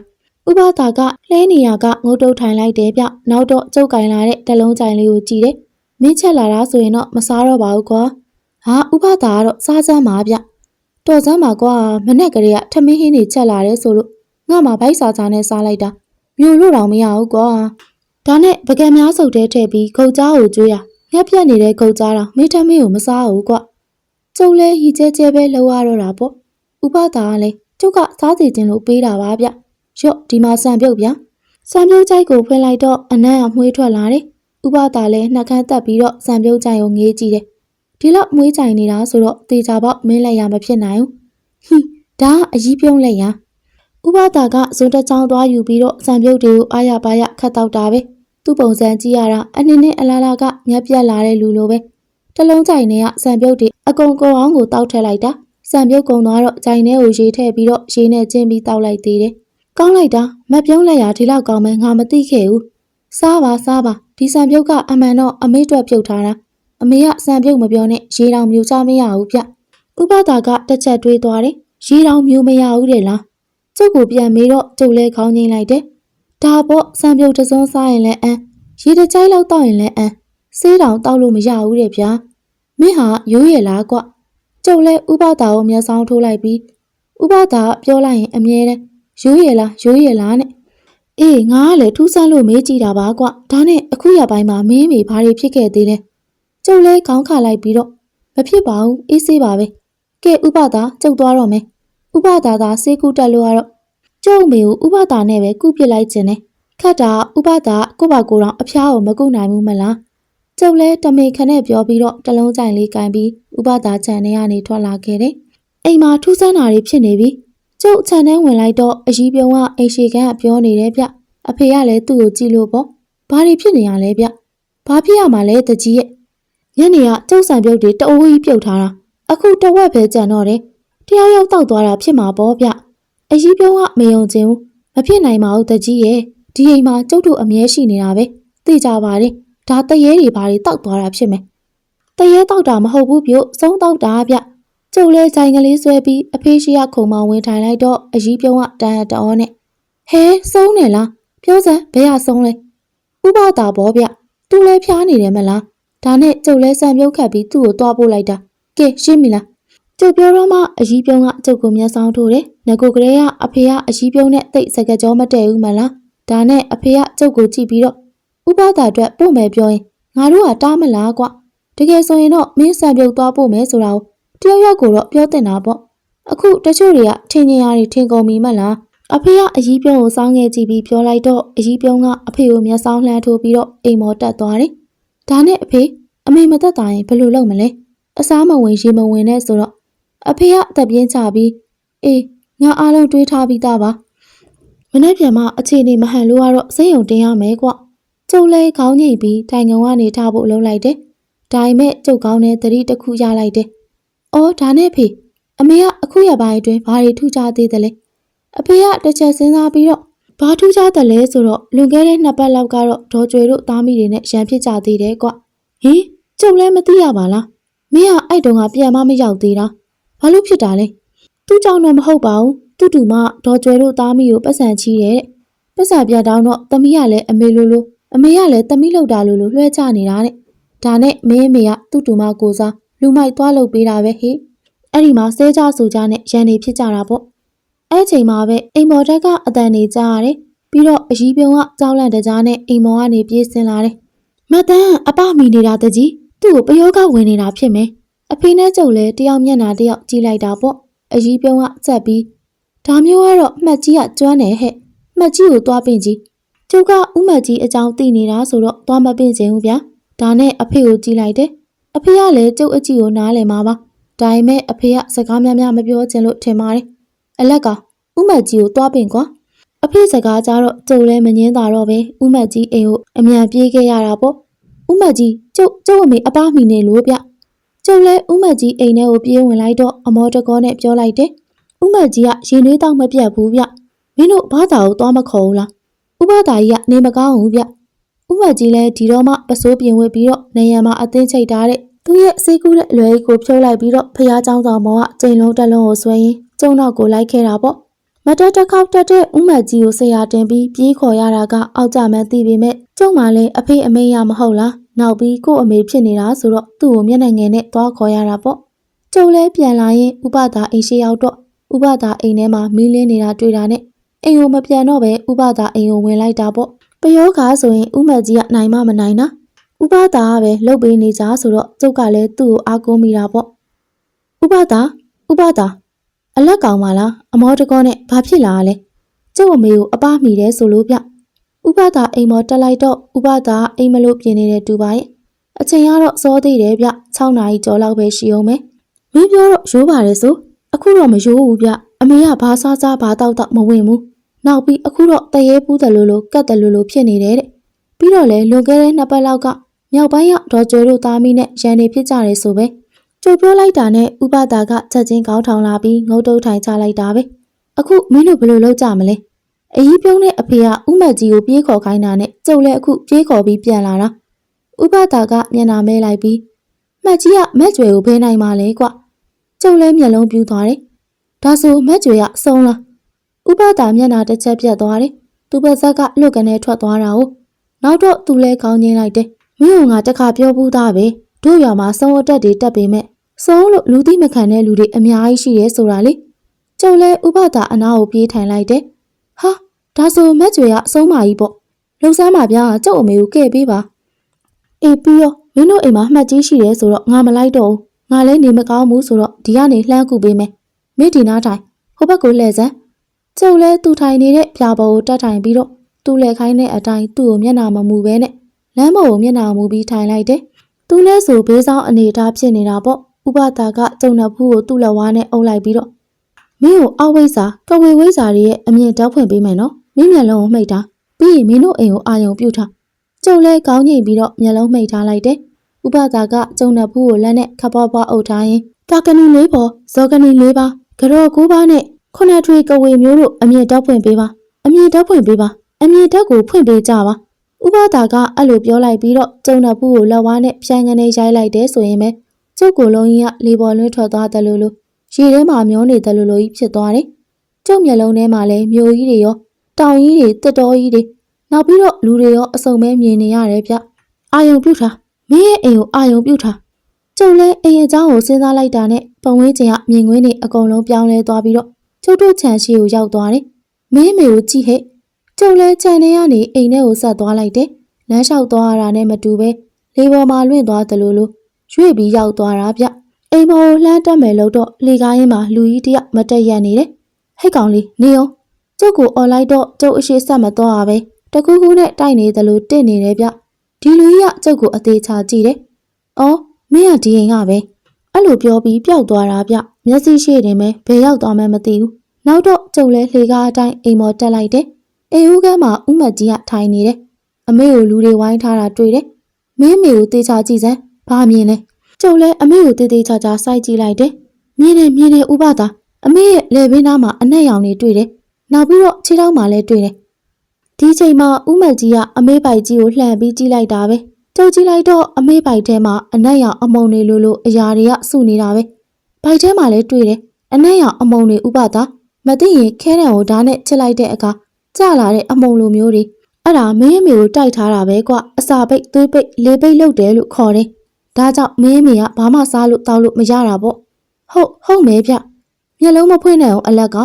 ဥပဒါကလှဲနေရကငုတ်တုတ်ထိုင်လိုက်တယ်ဗျနောက်တော့ကျုပ်ကင်လာတဲ့တလုံးကြိုင်လေးကိုကြည့်တယ်မင်းချက်လာတာဆိုရင်တော့မစားတော့ပါဘူးကွာဟာဥပဒါကတော့စားစမ်းပါဗျတော်စမ်းပါကွာမနဲ့ကလေးကထမင်းဟင်းနေချက်လာတယ်ဆိုလို့ငါမှဗိုက်စာချာနဲ့စားလိုက်တာမျိုးလို့တော့မရဘူးကွာဒါနဲ့ပကံများစုပ်တဲထည့်ပြီးခုတ်ကြားကိုကျွေးရငက်ပြက်နေတဲ့ခုတ်ကြားတော့မိထမင်းကိုမစားဘူးကွကျုပ်လဲရီကျဲကျဲပဲလှုပ်ရတော့တာပေါ့ဥပဒါကလည်းကျုပ်ကစားစီခြင်းလို့ပေးတာပါဗျ ရော့ဒီမှာစံပြုတ်ဗျစံပြုတ်ကြိုက်ကိုဖွင့်လိုက်တော့အနံ့အမွှေးထွက်လာတယ်ဥပဒါလည်းနှက်ခမ်းတက်ပြီးတော့စံပြုတ်ကြိုက်ကိုငေးကြည့်တယ်ဒီလောက်မွေးကြိုင်နေတာဆိုတော့တေချာပေါက်မင်းလက်ရမဖြစ်နိုင်ဘူးဟိဒါကအကြီးပြုံးလက်ရဥပဒါကဇွန်တစ်ချောင်းသွားယူပြီးတော့စံပြုတ်တွေကိုအားရပါရခတ်တော့တာပဲသူ့ပုံစံကြည့်ရတာအနည်းနဲ့အလားလားကငက်ပြက်လာတဲ့လူလိုပဲတလုံးကြိုင်နဲ့ကစံပြုတ်တွေအကုန်ကုန်အောင်ကိုတောက်ထည့်လိုက်တာစံပြုတ်ကုံသွားတော့ကြိုင်ထဲကိုရေထည့်ပြီးတော့ရေနဲ့ချင်းပြီးတောက်လိုက်သေးတယ် ကောင်းလိုက်တာမပြုံးလက်ရဒီလောက်ကောင်းမဲငါမသိခဲ့ဘူးစားပါစားပါဒီစံပြုတ်ကအမှန်တော့အမေ့အတွက်ပြုတ်ထားတာအမေကစံပြုတ်မပြောနဲ့ရေတောင်မြူချမရဘူးဗျဥပဒါကတစ်ချက်တွေးသွားတယ်ရေတောင်မြူမရဘူးတဲ့လားကျုပ်ကိုပြန်မေးတော့ကျုပ်လဲခေါင်းငိမ့်လိုက်တယ်ဒါပေါ့စံပြုတ်တစ်စုံစားရင်လည်းအန်ရေတစ်ကြိုက်လောက်တောက်ရင်လည်းအန်ဆေးတောင်တောက်လို့မရဘူးတဲ့ဗျာမင်းဟာရိုးရလားကွကျုပ်လဲဥပဒါကိုမျက်စောင်းထိုးလိုက်ပြီးဥပဒါကပြောလိုက်ရင်အမြဲတမ်း ရိုးရလားရိုးရလားနဲ့အေးငါကလည်းထူးဆန်းလို့မေးကြည့်တာပါကွဒါနဲ့အခုရပိုင်းမှာမင်းမေဘာတွေဖြစ်ခဲ့သေးလဲကျုပ်လဲခေါင်းခါလိုက်ပြီးတော့မဖြစ်ပါဘူးအေးဆေးပါပဲကဲဥပဒါကျုပ်သွားတော့မယ်ဥပဒါသာဆေးကူတက်လို့ရတော့ကျုပ်အမေကိုဥပဒါနဲ့ပဲကုပစ်လိုက်ခြင်းနဲ့ခတ်တာဥပဒါကိုယ့်ဘာကိုယ်တော့အဖျားကိုမကုနိုင်ဘူးမလားကျုပ်လဲတမေခနဲ့ပြောပြီးတော့တလုံးကြိုင်လေးကင်ပြီးဥပဒါခြံထဲကနေထွက်လာခဲ့တယ်အိမ်မှာထူးဆန်းတာတွေဖြစ်နေပြီ ကျုပ်ခြံထဲဝင်လိုက်တော့အကြီးပြုံးကအိမ်ရှိခန်းကပြောနေတယ်ဗျအဖေကလည်းသူ့ကိုကြည့်လို့ပေါ့ဘာတွေဖြစ်နေရလဲဗျဘာဖြစ်ရမှာလဲတကြီးရဲ့ညနေကကျုပ်ဆံပြုတ်တွေတအိုးကြီးပြုတ်ထားတာအခုတဝက်ပဲကြံတော့တယ်တယောက်ယောက်တောက်သွားတာဖြစ်မှာပေါ့ဗျအကြီးပြုံးကမယုံခြင်းဘူးမဖြစ်နိုင်ပါဘူးတကြီးရဲ့ဒီအိမ်မှာကျုပ်တို့အမြဲရှိနေတာပဲသိကြပါတယ်ဒါတရေတွေဘာတွေတောက်သွားတာဖြစ်မယ်တရေတောက်တာမဟုတ်ဘူးပြုတ်ဆုံးတောက်တာဗျ ကျုပ်လဲဆိုင်ကလေးဆွဲပြီးအဖေရှိရခုံမဝင်ထိုင်လိုက်တော့အကြီးပြုံးကတန်တအောနဲ့ဟဲဆုံးနေလားပြောစမ်းဘယ်ရဆုံးလဲဥပတာဘောဗျသူလဲဖျားနေတယ်မလားဒါနဲ့ကျုပ်လဲဆံပြုတ်ခတ်ပြီးသူ့ကိုတွားပို့လိုက်တာကဲရှင်းပြီလားကျုပ်ပြောတော့မှအကြီးပြုံးကကျုပ်ကိုမျက်စောင်းထိုးတယ်။ငကိုကလေးကအဖေကအကြီးပြုံးနဲ့တိတ်စကကြောမတည့်ဘူးမလား။ဒါနဲ့အဖေကကျုပ်ကိုကြည့်ပြီးတော့ဥပဒါအတွက်ပို့မယ်ပြောရင်ငါတို့ကတားမလားကွ။တကယ်ဆိုရင်တော့မင်းဆံပြုတ်သွားပို့မယ်ဆိုတာကို တယောက်ယောက်ကိုတော့ပြောတင်တာပေါ့။အခုတချို့တွေကထင်ကြီးရတွေထင်ကုန်ပြီမလား။အဖေကအကြီးပြုံးကိုစောင်းငယ်ကြည့်ပြီးပြောလိုက်တော့အကြီးပြုံးကအဖေကိုမျက်စောင်းလှမ်းထိုးပြီးတော့အိမ်မော်တက်သွားတယ်။ဒါနဲ့အဖေအမေမသက်တာရင်ဘယ်လိုလုပ်မလဲ။အစားမဝင်ရေမဝင်နဲ့ဆိုတော့အဖေကအသက်ပြင်းချပြီးအေးငါအားလုံးတွေးထားပြီးသားပါမနေ့ပြန်မှအခြေအနေမဟန်လို့ကတော့စိတ်ယုံတင်ရမယ်ကွကျုပ်လဲခေါင်းငိတ်ပြီးတိုင်ငုံကနေထားဖို့လုံးလိုက်တယ်ဒါပေမဲ့ကျုပ်ကောင်းတဲ့သတိတစ်ခုရလိုက်တယ် အော်ဒါနဲ့ဖေအမေကအခုရပိုင်းအတွင်းဘာတွေထူးခြားသေးတယ်လဲအဖေကတစ်ချက်စဉ်းစားပြီးတော့ဘာထူးခြားတယ်လဲဆိုတော့လွန်ခဲ့တဲ့နှစ်ပတ်လောက်ကတော့ဒေါ်ကျွေတို့သားမိတွေနဲ့ရန်ဖြစ်ကြသေးတယ်ကွဟင်ကျုပ်လည်းမသိရပါလားမင်းကအဲ့တုန်းကပြန်မမရောက်သေးတာဘာလို့ဖြစ်တာလဲသူ့ကြောင့်တော့မဟုတ်ပါဘူးသူ့တူမဒေါ်ကျွဲတို့သားမီးကိုပတ်စံချီးတဲ့ပတ်စံပြတောင်းတော့သမီးကလည်းအမေလိုလိုအမေကလည်းသမီးလောက်တာလိုလိုလွှဲချနေတာတဲ့ဒါနဲ့မင်းအမေကသူ့တူမကိုစား လူမိုက်သွားလုပ်ပေးတာပဲဟေ့အဲ့ဒီမှာဆဲကြဆူကြနဲ့ရန်နေဖြစ်ကြတာပေါ့အဲ့ချိန်မှာပဲအိမ်မော်တက်ကအတန်နေကြရတယ်ပြီးတော့အကြီးပြုံးကကြောက်လန့်တကြားနဲ့အိမ်မော်ကနေပြေးဆင်းလာတယ်မတန်းအပမိနေတာတကြီးသူ့ကိုပယောကဝင်နေတာဖြစ်မယ်အဖေနဲ့ကျုပ်လည်းတယောက်မျက်နှာတယောက်ကြည့်လိုက်တာပေါ့အကြီးပြုံးကဆက်ပြီးဒါမျိုးကတော့မှတ်ကြီးကကျွမ်းတယ်ဟဲ့မှတ်ကြီးကိုသွားပင့်ကြီးကျုပ်ကဥမှတ်ကြီးအကြောင်းသိနေတာဆိုတော့သွားမပင့်ချင်ဘူးဗျာဒါနဲ့အဖေကိုကြည့်လိုက်တယ် အဖေကလည်းကျုပ်အကြည့်ကိုနားလည်မှာပါဒါပေမဲ့အဖေကစကားများများမပြောချင်လို့ထင်ပါတယ်အလက်ကဥမှတ်ကြီးကိုသွားပင့်ကွာအဖေစကားကြတော့ကျုပ်လည်းမငင်းတာတော့ပဲဥမှတ်ကြီးအိမ်ကိုအမြန်ပြေးခဲ့ရတာပေါ့ဥမှတ်ကြီးကျုပ်ကျုပ်အမေအပားမိနေလို့ဗျကျုပ်လဲဥမတ်ကြီးအိမ်ထဲကိုပြေးဝင်လိုက်တော့အမောတကောနဲ့ပြောလိုက်တယ်။ဥမတ်ကြီးကရင်နှွေးတော့မပြတ်ဘူးဗျ။မင်းတို့ဘာသာကိုသွားမခေါ်ဘူးလား။ဥပဒါကြီးကနေမကောင်းဘူးဗျ။ ဥ ဥမကြီးလည်းဒီတော့မှပစိုးပြင်ဝစ်ပြီးတော့နေရံမှာအသင်းချိတ်ထားတဲ့သူ့ရဲ့စိတ်ကူးတဲ့အလွယ်ကြီးကိုဖြုတ်လိုက်ပြီးတော့ဖះเจ้าဆောင်မောကကျိန်လုံးတက်လုံးကိုဆွဲရင်းကျုံတော့ကိုလိုက်ခဲ့တာပေါ့မတော်တစ်ခေါက်တက်တဲ့ဥမကြီးကိုဆရာတင်ပြီးပြေးခေါ်ရတာကအောက်ကြမှန်းသိပေမဲ့ကျုံမှလည်းအဖေအမေရမဟုတ်လားနောက်ပြီးကို့အမေဖြစ်နေတာဆိုတော့သူ့ကိုမျက်နှာငယ်နဲ့သွားခေါ်ရတာပေါ့ကျုံလဲပြန်လာရင်ဥပဒါအိမ်ရှိရောက်တော့ဥပဒါအိမ်ထဲမှာမီးလင်းနေတာတွေ့တာနဲ့အိမ်ကိုမပြန်တော့ပဲဥပဒါအိမ်ကိုဝင်လိုက်တာပေါ့ ပယောခါဆိုရင်ဥမကြီးကနိုင်မမနိုင်တာဥပဒါကပဲလှုပ်ပေးနေကြဆိုတော့ကျုပ်ကလည်းသူ့ကိုအားကိုးမိတာပေါ့ဥပဒါဥပဒါအလက်ကောင်ပါလားအမောတကောနဲ့ဘာဖြစ်လာလဲကျုပ်အမေကိုအပမိတယ်ဆိုလို့ဗျဥပဒါအိမ်မောတက်လိုက်တော့ဥပဒါအိမ်မလို့ပြင်နေတဲ့တူပါရဲ့အချိန်ကတော့စောသေးတယ်ဗျ6နာရီကျော်လောက်ပဲရှိအောင်မယ်မင်းပြောတော့ရိုးပါတယ်ဆိုအခုတော့မရိုးဘူးဗျအမေကဘာစားစားဘာတောက်တောက်မဝင်ဘူး နောက်ပြီးအခုတော့တရေပူးတယ်လို့လို့ကတ်တယ်လို့လို့ဖြစ်နေတယ်တဲ့ပြီးတော့လေလွန်ခဲ့တဲ့နှစ်ပတ်လောက်ကမြောက်ပိုင်းရောက်ဒေါ်ကျွဲတို့သားမီးနဲ့ရန်နေဖြစ်ကြတယ်ဆိုပဲကြိုပြောလိုက်တာနဲ့ဥပဒါကချက်ချင်းကောင်းထောင်လာပြီးငုတ်တုတ်ထိုင်ချလိုက်တာပဲအခုမင်းတို့ဘယ်လိုလုပ်ကြမလဲအကြီးပြုံးတဲ့အဖေကဥမတ်ကြီးကိုပြေးခေါ်ခိုင်းတာနဲ့ကျုပ်လည်းအခုပြေးခေါ်ပြီးပြန်လာတာဥပဒါကမျက်နှာမဲလိုက်ပြီးမှတ်ကြီးကမက်ကျွဲကိုဖေးနိုင်ပါလေကွကျုပ်လည်းမျက်လုံးပြူးသွားတယ်ဒါဆိုမက်ကျွဲကဆုံးလား ဥပဒါမျက်နှာတစ်ချက်ပြတ်သွားတယ်သူ့ဘက်ဆက်ကလွတ်ကနေထွက်သွားတာ哦နောက်တော့သူလဲကောင်းချင်းလိုက်တယ်မင်းကငါတခါပြောဘူးသားပဲတို့ရွာမှာစုံအတက်တွေတက်ပေမဲ့စုံလို့လူသိမခံတဲ့လူတွေအများကြီးရှိရဲဆိုတာလေကျုံလဲဥပဒါအနာကိုပြေးထိုင်လိုက်တယ်ဟာဒါဆိုမက်ကျွေကအဆုံးမကြီးပေါ့လုံဆန်းမပြားကကျုပ်အမေကိုကဲ့ပေးပါအေးပြီးရောမင်းတို့အိမ်မှာမှတ်ကြီးရှိရဲဆိုတော့ငါမလိုက်တော့ဘူးငါလည်းနေမကောင်းဘူးဆိုတော့ဒီကနေလှမ်းကူပေးမယ်မင်းဒီနားထိုင်ဟိုဘက်ကိုလှည့်စမ်း ကျုပ်လဲသူထိုင်နေတဲ့ပြာပေါ်ကိုတက်ထိုင်ပြီးတော့သူ့လက်ခိုင်းတဲ့အတိုင်းသူ့ကိုမျက်နှာမမူပဲနဲ့လမ်းပေါ်ကိုမျက်နှာမူပြီးထိုင်လိုက်တယ်။သူလဲဆိုဘေးဆောင်အနေအထားဖြစ်နေတာပေါ့။ဥပဒါကကျုံနှဖူးကိုသူ့လက်ဝါးနဲ့အုပ်လိုက်ပြီးတော့မင်းကိုအောက်ဝိဇ္ဇာကဝေဝိဇ္ဇာတွေရဲ့အမြင့်တောက်ဖွင့်ပေးမယ်နော်။မင်းမျက်လုံးကိုမှိတ်ထားပြီးရင်မင်းတို့အိမ်ကိုအာယုံပြုတ်ထား။ကျုံလဲကောင်းငိမ့်ပြီးတော့မျက်လုံးမှိတ်ထားလိုက်တယ်။ဥပဒါကကျုံနှဖူးကိုလက်နဲ့ခပ်ပွားပွားအုပ်ထားရင်ကာကနီလေးပေါ်ဇော်ကနီလေးပါကြော်ကိုးပါးနဲ့ ခုနထွေကဝေမျိုးတို့အမြင့်တောက်ဖွင့်ပေးပါအမြင့်တောက်ဖွင့်ပေးပါအမြင့်တောက်ကိုဖွင့်ပေးကြပါဥပဒါကအဲ့လိုပြောလိုက်ပြီးတော့ကျုံတဲ့ပူကိုလက်ဝါးနဲ့ဖြိုင်ကနေရိုက်လိုက်တယ်ဆိုရင်ပဲကျုပ်ကိုလုံးကြီးကလေပေါ်လွှင့်ထွက်သွားတယ်လို့လို့ရေထဲမှာမျောနေတယ်လို့လို့ကြီးဖြစ်သွားတယ်။ကျုပ်မျက်လုံးထဲမှာလည်းမြို့ကြီးတွေရောတောင်ကြီးတွေတက်တော်ကြီးတွေနောက်ပြီးတော့လူတွေရောအစုံပဲမြင်နေရတယ်ဗျ။အာယုံပြုတ်ထားမင်းရဲ့အိမ်ကိုအာယုံပြုတ်ထားကျုပ်လည်းအိမ်ရဲ့အကြောင်းကိုစဉ်းစားလိုက်တာနဲ့ပဝင်းကျင်ကမြင်ကွင်းတွေအကုန်လုံးပြောင်းလဲသွားပြီးတော့ ကျုပ်တို့ခြံရှိကိုရောက်သွားတယ်မင်းမေကိုကြည့်ဟဲ့ကျုပ်လဲခြံထဲကနေအိမ်ထဲကိုဆက်သွားလိုက်တယ်။လမ်းလျှောက်သွားရတာနဲ့မတူပဲလေပေါ်မှာလွင့်သွားတယ်လို့လို့ရွေ့ပြီးရောက်သွားတာဗျ။အိမ်ပေါ်ကိုလှမ်းတက်မယ်လို့တော့လေကားရင်မှာလူကြီးတယောက်မတက်ရက်နေတယ်။ဟိတ်ကောင်လေးနေအောင်ကျုပ်ကိုអော်လိုက်တော့ကျုပ်အရှိဆက်မသွားရပဲတကူးကူးနဲ့တိုက်နေတယ်လို့တင့်နေတယ်ဗျ။ဒီလူကြီးကကျုပ်ကိုအသေးချာကြည့်တယ်။အော်မင်းကဒီအိမ်ကပဲ အဲ့လိုပြောပြီးပျောက်သွားတာဗျ။မျက်စိရှိနေမယ်ဘယ်ရောက်သွားမှန်းမသိဘူး။နောက်တော့ကျုပ်လဲလေကားအတိုင်းအိမ်ပေါ်တက်လိုက်တယ်။အိမ်ဦးကမ်းမှာဥမတ်ကြီးကထိုင်နေတယ်။အမေကိုလူတွေဝိုင်းထားတာတွေ့တယ်။မင်းမေကိုတေချာကြည့်စမ်း။ဘာမြင်လဲ။ကျုပ်လည်းအမေကိုတေတေချာချာစိုက်ကြည့်လိုက်တယ်။မြင်တယ်မြင်တယ်ဥပဒါအမေရဲ့လက်ဘေးနားမှာအနက်ရောင်တွေတွေ့တယ်။နောက်ပြီးတော့ခြေထောက်မှာလည်းတွေ့တယ်။ဒီချိန်မှာဥမတ်ကြီးကအမေပိုက်ကြီးကိုလှမ်းပြီးကြည့်လိုက်တာပဲ။ ကျုပ်ကြည့်လိုက်တော့အမေပိုက်ထဲမှာအနက်ရောင်အမုံတွေလိုလိုအရာတွေကစုနေတာပဲ။ပိုက်ထဲမှာလည်းတွေ့တယ်။အနက်ရောင်အမုံတွေဥပဒါမသိရင်ခဲတံကိုဓာတ်နဲ့ချစ်လိုက်တဲ့အခါကြလာတဲ့အမုံလိုမျိုးတွေအဲ့ဒါမင်းအမေကိုတိုက်ထားတာပဲကွအစာပိတ်သွေးပိတ်လေပိတ်လုပ်တယ်လို့ခေါ်တယ်ဒါကြောင့်မင်းအမေကဘာမှစားလို့တောက်လို့မရတာပေါ့ဟုတ်ဟုတ်မဲဗျမျက်လုံးမဖွင့်နိုင်အောင်အလက်က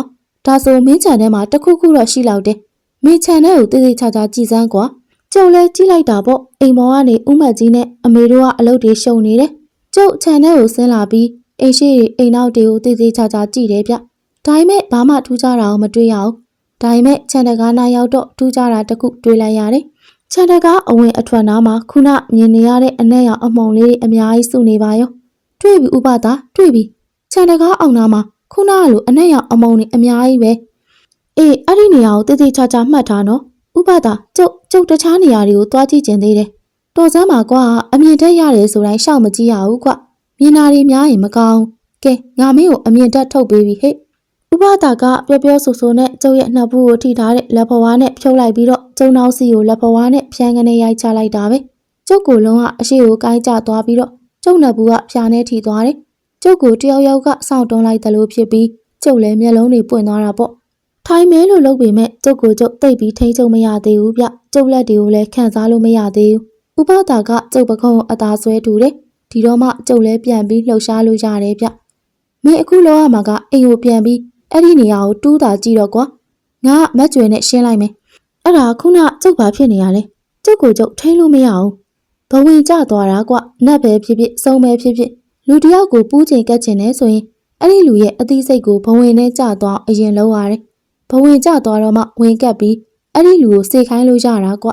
ဒါဆိုမင်းချန်ထဲမှာတစ်ခုခုတော့ရှိလောက်တယ်မင်းချန်ထဲကိုတေးသေးချာချာကြည်စမ်းကွာ ကျုပ်လဲကြည့်လိုက်တာပေါ့အိမ်ပေါ်ကနေဥမတ်ကြီးနဲ့အမေတို့ကအလုပ်တွေရှုံနေတယ်ကျုပ်ချန်ထဲကိုဆင်းလာပြီးအိမ်ရှိတွေအိမ်နောက်တွေကိုတေးသေးချာချာကြည့်တယ်ဗျဒါပေမဲ့ဘာမှထူးခြားတာကိုမတွေ့ရဘူးဒါပေမဲ့ခြံတကားနာရောက်တော့ထူးခြားတာတစ်ခုတွေ့လိုက်ရတယ်။ခြံတကားအဝင်အထွက်နားမှာခုနမြင်နေရတဲ့အနက်ရောင်အမုံလေးတွေအများကြီးစုနေပါရော။တွေ့ပြီဥပဒါတွေ့ပြီ။ခြံတကားအောင်နားမှာခုနကလိုအနက်ရောင်အမုံတွေအများကြီးပဲ။အေးအဲ့ဒီနေရာကိုတည်တည်ချာချာမှတ်ထားနော်။ဥပဒါကျုပ် ကျုပ်တခြားနေရာတွေကိုသွားကြည့်ကျင်သေးတယ်။တော်စမ်းပါကွာအမြင်တက်ရတယ်ဆိုတိုင်းရှောက်မကြည့်ရဘူးကွ။မြင်တာတွေများရင်မကောင်းဘူး။ကဲငါမင်းကိုအမြင်တက်ထုတ်ပေးပြီဟဲ့။ဥပဒါကပျော်ပျော်ဆူဆူနဲ့ကျုပ်ရဲ့နှာဘူးကိုထိထားတဲ့လက်ဖွားနဲ့ဖြုတ်လိုက်ပြီးတော့ကျုံနောက်စီကိုလက်ဖွားနဲ့ဖြန်းကနေရိုက်ချလိုက်တာပဲကျုပ်ကိုလုံးဝအရှိကိုကိုင်းကျသွားပြီးတော့ကျုပ်နှာဘူးကဖြာနေထိသွားတယ်ကျုပ်ကိုတယောက်ယောက်ကစောင့်တွန်းလိုက်တယ်လို့ဖြစ်ပြီးကျုပ်လည်းမျက်လုံးတွေပွင့်သွားတာပေါ့ထိုင်မဲလို့လုပ်ပေမဲ့ကျုပ်ကိုကျုပ်တိတ်ပြီးထိန်းချုပ်မရသေးဘူးဗျကျုပ်လက်တွေကိုလည်းခံစားလို့မရသေးဘူးဥပဒါကကျုပ်ပခုံးကိုအသာဆွဲတူတယ်ဒီတော့မှကျုပ်လည်းပြန်ပြီးလှုပ်ရှားလို့ရတယ်ဗျမင်းအခုလောရမှာကအိမ်ကိုပြန်ပြီးအဲ့ဒီနေရာကိုတူးတာကြည့်တော့ကွာငါကမက်ကျွယ်နဲ့ရှင်းလိုက်မယ်အဲ့ဒါခုနကျုပ်ဘာဖြစ်နေရလဲကျုပ်ကိုကျုပ်ထိန်းလို့မရအောင်ဘဝင်ကျသွားတာကွနတ်ပဲဖြစ်ဖြစ်စုံပဲဖြစ်ဖြစ်လူတစ်ယောက်ကိုပူးချိန်ကတ်ချင်နေဆိုရင်အဲ့ဒီလူရဲ့အသီးစိတ်ကိုဘဝင်နဲ့ကျသွားအရင်လောက်ရတယ်ဘဝင်ကျသွားတော့မှဝင်ကတ်ပြီး အဲ့ဒီလူကိုစေခိုင်းလို့ရတာကွ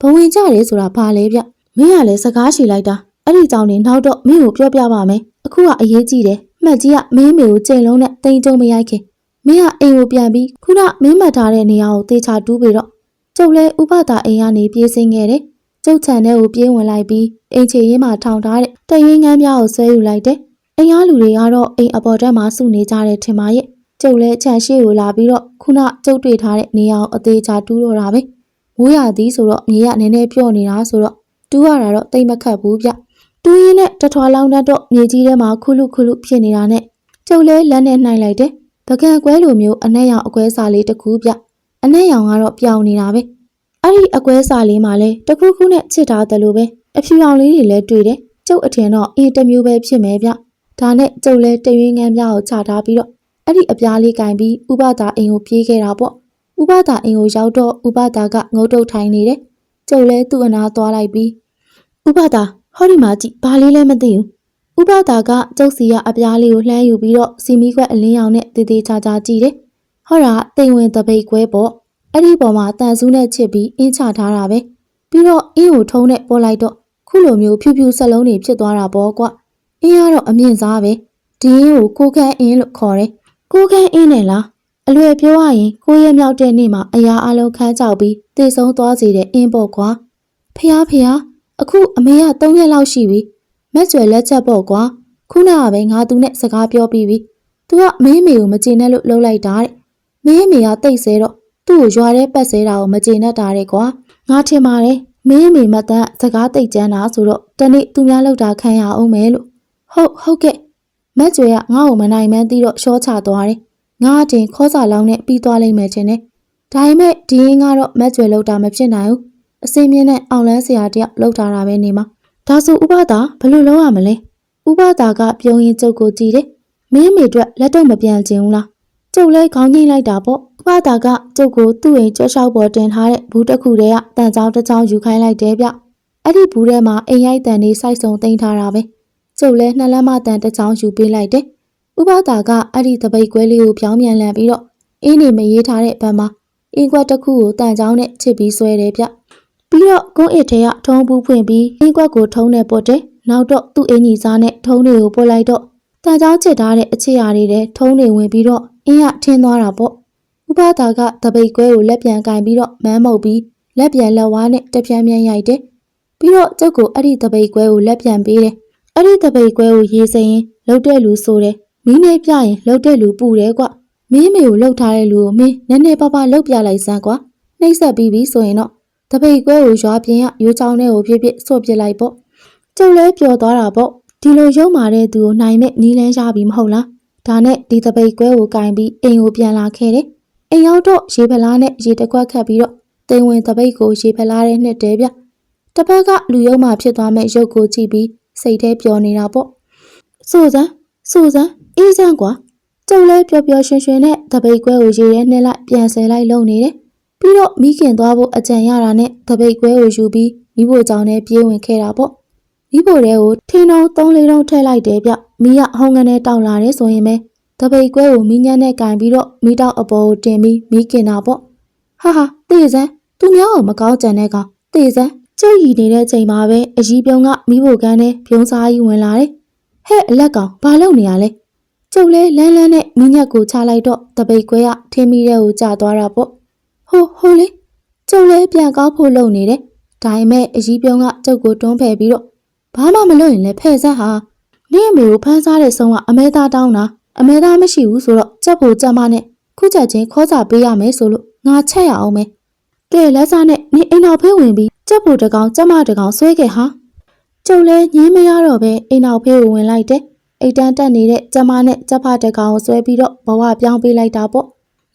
ဘဝင်ကျတယ်ဆိုတာဘာလဲဗျမင်းကလည်းစကားရှိလိုက်တာအဲ့ဒီကြောင့်နေနောက်တော့မင်းကိုပြောပြပါမယ်အခုကအရေးကြီးတယ်မှတ်ကြီးကမင်းမေကိုချိန်လုံးနဲ့တိမ်ကြုံမရိုက်ခင်မင်းကအိမ်ကိုပြန်ပြီးခုနမင်းမှတ်ထားတဲ့နေရာကိုတေချာတူးပြီးတော့ကျုပ်လဲဥပဒါအိမ်ကနေပြေးဆင်းခဲ့တယ်။ကျုပ်ခြံထဲကိုပြေးဝင်လိုက်ပြီးအိမ်ချေရင်းမှာထောင်ထားတဲ့တရင်ငန်းများကိုဆွဲယူလိုက်တယ်။အိမ်အားလူတွေကတော့အိမ်အပေါ်တက်မှာစုနေကြတယ်ထင်ပါရဲ့။ ကျုပ်လဲခြံရှိကိုလာပြီးတော့ခုနကျုပ်တွေ့ထားတဲ့နေရာကိုအသေးချာတူးတော့တာပဲ။မိုးရသည်ဆိုတော့မြေကနည်းနည်းပြော့နေတာဆိုတော့တူးရတာတော့တိတ်မခတ်ဘူးဗျ။တူးရင်းနဲ့တထွာလောင်းတတ်တော့မြေကြီးထဲမှာခုလုခုလုဖြစ်နေတာနဲ့ကျုပ်လဲလက်နဲ့နှိုက်လိုက်တယ်။ပကံကွဲလိုမျိုးအနက်ရောင်အကွဲစာလေးတစ်ခုပြအနက်ရောင်ကတော့ပြောင်းနေတာပဲအဲ့ဒီအကွဲစာလေးမှာလဲတစ်ခုခုနဲ့ချစ်ထားတယ်လို့ပဲအဖြူရောင်လေးတွေလည်းတွေ့တယ်ကျုပ်အထင်တော့အင်းတစ်မျိုးပဲဖြစ်မယ်ဗျဒါနဲ့ကျုပ်လဲတရွင်းငန်းပြားကိုချထားပြီးတော့ အဲ့ဒီအပြားလေးကင်ပြီးဥပဒါအိမ်ကိုပြေးခဲ့တာပေါ့ဥပဒါအိမ်ကိုရောက်တော့ဥပဒါကငုတ်တုတ်ထိုင်နေတယ်ကျုပ်လဲသူ့အနာသွားလိုက်ပြီးဥပဒါဟောဒီမှာကြည့်ဘာလေးလဲမသိဘူးဥပဒါကကျုပ်စီကအပြားလေးကိုလှမ်းယူပြီးတော့စီမီခွက်အလင်းရောင်နဲ့တည်တည်ချာချာကြည့်တယ်။ဟောတာတိမ်ဝင်တပိတ်ကွဲပေါ့။အဲ့ဒီပေါ်မှာတန်ဆူးနဲ့ချစ်ပြီးအင်းချထားတာပဲ။ပြီးတော့အင်းကိုထုံးနဲ့ပေါ်လိုက်တော့ခုလိုမျိုးဖြူဖြူဆက်လုံးတွေဖြစ်သွားတာပေါ့ကွ။အင်းကတော့အမြင့်စားပဲ။ဒီအင်းကိုကိုခန့်အင်းလို့ခေါ်တယ်။ ကိုခန့်အင်းနဲ့လား။အလွယ်ပြောရရင်ကိုရဲမြောက်တဲ့နေ့မှာအရာအလုံးခန်းကြောက်ပြီးတည်ဆုံးသွားစေတဲ့အင်းပေါ့ကွာ။ဖះဖះအခုအမေက3ရက်လောက်ရှိပြီ။မက်ကျွယ်လက်ချက်ပေါ့ကွာခုနကပဲငါသူနဲ့စကားပြောပြီးပြီ။ तू ကမင်းမေကိုမကျေနပ်လို့လှုပ်လိုက်တာတဲ့။မင်းမေကတိတ်ဆဲတော့သူ့ကိုရွာထဲပတ်ဆဲတာကိုမကျေနပ်တာတဲ့ကွာ။ငါထင်ပါတယ်မင်းမေမတန်းစကားတိတ်ကြမ်းတာဆိုတော့တနေ့သူများလောက်တာခံရအောင်မယ်လို့။ဟုတ်ဟုတ်ကဲ့။ မက်ကျွယ်ကငါ့ကိုမနိုင်မှန်းသိတော့ရှောချသွားတယ်။ငါအတင်ခေါ်စာလောင်းနဲ့ပြီးသွားလိမ့်မယ်ထင်တယ်။ဒါပေမဲ့ဒီရင်ကတော့မက်ကျွယ်လောက်တာမဖြစ်နိုင်ဘူး။အစင်းမြင့်နဲ့အောင်လန်းစရာတယောက်လောက်ထားတာပဲနေမှာ။ဒါဆိုဥပဒါဘယ်လိုလုပ်ရမလဲဥပဒါကပြုံးရင်ကျုပ်ကိုကြည့်တယ်မင်းမေအတွက်လက်တော့မပြန်ချင်ဘူးလားကျုပ်လဲခေါင်းငိမ့်လိုက်တာပေါ့ဥပဒါကကျုပ်ကိုသူ့အိမ်ကြောက်လျှောက်ပေါ်တင်ထားတဲ့ဘူးတစ်ခုတည်းကတန်ချောင်းတစ်ချောင်းယူခိုင်းလိုက်တယ်ဗျအဲ့ဒီဘူးထဲမှာအိမ်ရိုက်တန်လေးစိုက်စုံတင်ထားတာပဲ ကျုပ်လဲနှစ်လက်မတန်တစ်ချောင်းယူပေးလိုက်တယ်ဥပဒါကအဲ့ဒီတပိတ်ကွဲလေးကိုပြောင်းပြန်လန်ပြီးတော့အင်းနေမရေးထားတဲ့ဘက်မှာအင်းကွက်တစ်ခုကိုတန်ချောင်းနဲ့ချစ်ပြီးဆွဲတယ်ဗျပြီးတော့ကုန်းအစ်ထဲကထုံးပူးဖွင့်ပြီးအင်းကွက်ကိုထုံးနဲ့ပုတ်တယ်။နောက်တော့သူ့အင်ကြီးစားနဲ့ထုံးတွေကိုပုတ်လိုက်တော့တန်ချောင်းချစ်ထားတဲ့အချစ်ရာတွေတဲ့ထုံးတွေဝင်ပြီးတော့အင်းကထင်းသွားတာပေါ့။ဥပဒါကတပိတ်ကွဲကိုလက်ပြန်ကင်ပြီးတော့မန်းမုတ်ပြီးလက်ပြန်လက်ဝါးနဲ့တပြန်းပြန်းရိုက်တယ်။ပြီးတော့ကျုပ်ကိုအဲ့ဒီတပိတ်ကွဲကိုလက်ပြန်ပေးတယ်။ အဲ့ဒီတပိတ်ကွဲကိုရေးစရင်လှုပ်တဲ့လူဆိုတယ်။မင်းနဲ့ပြရင်လှုပ်တဲ့လူပူတယ်ကွ။မင်းမေကိုလှုပ်ထားတဲ့လူကိုမင်းနည်းနည်းပါးပါးလှုပ်ပြလိုက်စမ်းကွာ။နှိမ့်ဆက်ပြီးပြီဆိုရင်တော့တပိတ်ကွဲကိုရွာပြင်ရရွေးချောင်းထဲကိုဖြစ်ဖြစ်ဆွတ်ပစ်လိုက်ပေါ့ကျုပ်လဲပျော်သွားတာပေါ့ဒီလိုရုံမာတဲ့သူကိုနိုင်မဲ့နီးလန်းရပြီမဟုတ်လားဒါနဲ့ဒီတပိတ်ကွဲကိုကင်ပြီးအိမ်ကိုပြန်လာခဲ့တယ်အိမ်ရောက်တော့ရေဖလားနဲ့ရေတကွက်ခတ်ပြီးတော့တိမ်ဝင်တပိတ်ကိုရေဖလားတဲ့နှစ်တဲဗျတစ်ဖက်ကလူယုံမှဖြစ်သွားမဲ့ရုပ်ကိုကြည့်ပြီး စိတ်ထဲပျော်နေတာပေါ့စိုးစမ်းစိုးစမ်းအေးစမ်းကွာကျုပ်လဲပျော်ပျော်ရွှင်ရွှင်နဲ့တပိတ်ကွဲကိုရေထဲနှက်လိုက်ပြန်ဆယ်လိုက်လုံနေတယ်ပြီးတော့မိခင်သွားဖို့အကြံရတာနဲ့တပိတ်ကွဲကိုယူပြီးမိဖို့ကြောင့်နဲ့ပြေးဝင်ခဲ့တာပေါ့မိဖို့တဲကိုထင်းတော့သုံးလေးတော့ထည့်လိုက်တယ်ဗျမိကဟုံးကနေတောက်လာတယ်ဆိုရင်ပဲတပိတ်ကွဲကိုမိညံ့နဲ့ကင်ပြီးတော့မိတောက်အပေါ်ကိုတင်ပြီးမိခင်တာပေါ့ဟာဟာတေးစမ်းသူများကိုမကောင်းကြံတဲ့ကောင်တေးစမ်း ကျုပ်ရည်နေတဲ့ချိန်မှာပဲအကြီးပြုံးကမိဖို့ကန်းနဲ့ပြုံးစားကြီးဝင်လာတယ်ဟဲ့အလက်ကောင်ဘာလုပ်နေရလဲကျုပ်လဲလန်းလန်းနဲ့မိညက်ကိုချလိုက်တော့တပိတ်ကွဲကထင်းမိတဲ့ကိုကြာသွားတာပေါ့ဟိုဟိုလေကျုပ်လည်းပြန်ကောက်ဖို့လုပ်နေတယ်။ဒါပေမဲ့အကြီးပြုံးကကျုပ်ကိုတွန်းဖယ်ပြီးတော့ဘာမှမလုပ်ရင်လည်းဖဲ့ဆက်ဟာနင့်အမေကိုဖမ်းစားတဲ့ဆုံးကအမဲသားတောင်းတာအမေသားမရှိဘူးဆိုတော့ကြက်ဖို့ကြက်မနဲ့ခုချက်ချင်းခေါ်စာပေးရမယ်ဆိုလို့ငါချက်ရအောင်မယ်ကဲလက်စားနဲ့နင်အိမ်တော်ဖေးဝင်ပြီး ကြက်ဖို့တကောင်ကြက်မတကောင်ဆွဲခဲ့ဟာကျုပ်လဲညင်းမရတော့ပဲအိမ်တော်ဖေးကိုဝင်လိုက်တယ်အိတ်တန်းတက်နေတဲ့ကြက်မနဲ့ကြက်ဖတကောင်ကိုဆွဲပြီးတော့ဘဝပြောင်းပေးလိုက်တာပေါ့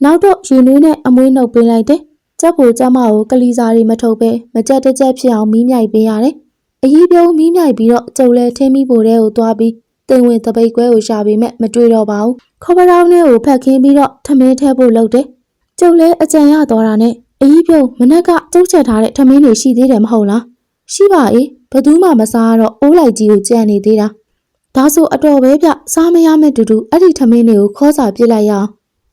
နောက်တော့ယူနွေးနဲ့အမွေးနှုတ်ပေးလိုက်တယ်ကြက်ဖို့ကြက်မကိုကလီစာတွေမထုတ်ပဲမကြက်တစ်ကြက်ဖြစ်အောင်မီးမြိုက်ပေးရတယ်အကြီးပြုံးမီးမြိုက်ပြီးတော့ကျုပ်လဲထင်းမိဖို့တဲ့ကိုသွားပြီးတင်ဝင်တပိတ်ကွဲကိုရှာပေမဲ့မတွေ့တော့ပါဘူးခေါ်ပတောင်းနဲ့ကိုဖက်ခင်းပြီးတော့ထမင်းထဲဖို့လုပ်တယ်ကျုပ်လဲအကြံရသွားတာနဲ့ အကြီးပြုံးမနက်ကကျုပ်ချက်ထားတဲ့ထမင်းတွေရှိသေးတယ်မဟုတ်လားရှိပါအေးဘယ်သူမှမစားတော့အိုးလိုက်ကြီးကိုကြံ့နေသေးတာဒါဆိုအတော်ပဲဗျစားမရမဲ့တူတူအဲ့ဒီထမင်းတွေကိုခေါ်စာပြစ်လိုက်ရအောင်